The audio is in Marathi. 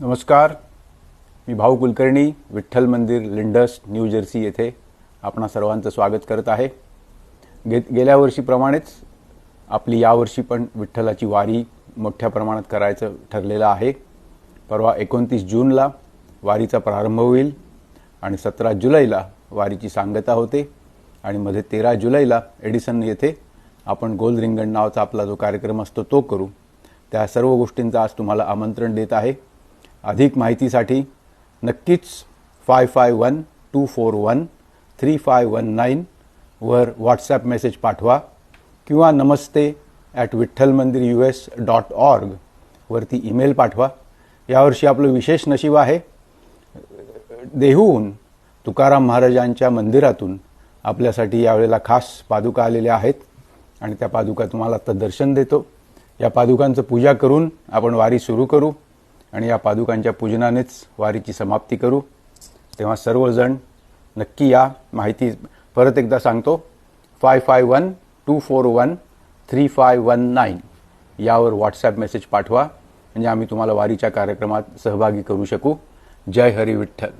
नमस्कार. मी भाऊ कुलकर्णी विठ्ठल मंदिर लिंडस न्यू जर्सी येथे आपणा सर्वांचं स्वागत करत आहे. गे गेल्या वर्षीप्रमाणेच आपली यावर्षी पण विठ्ठलाची वारी मोठ्या प्रमाणात करायचं ठरलेलं आहे. परवा एकोणतीस जूनला वारीचा प्रारंभ होईल आणि सतरा जुलैला वारीची सांगता होते आणि मध्ये तेरा जुलैला एडिसन येथे आपण गोल रिंगण नावाचा आपला जो कार्यक्रम असतो तो करू. त्या सर्व गोष्टींचं आज तुम्हाला आमंत्रण देत आहे. अधिक माहितीसाठी नक्कीच five five one two four one three five one nine वर व्हॉट्सॲप मेसेज पाठवा किंवा namaste at Vitthal Mandir U S dot org वरती ईमेल पाठवा. यावर्षी आपलं विशेष नशीब आहे. देहूहून तुकाराम महाराजांच्या मंदिरातून आपल्यासाठी यावेळेला खास पादुका आलेल्या आहेत आणि त्या पादुका तुम्हाला आत्ता दर्शन देतो. या पादुकांचं पूजा करून आपण वारी सुरू करू. आणि या पादुकांच्या पूजनानेच वारीची समाप्ती करू. तेव्हा सर्वजण नक्की या माहिती परत एकदा सांगतो. Five five one two four one three five one nine यावर व्हॉट्सॲप मेसेज पाठवा. म्हणजे आम्ही तुम्हाला वारीच्या कार्यक्रमात सहभागी करू शकू. जय हरी विठ्ठल.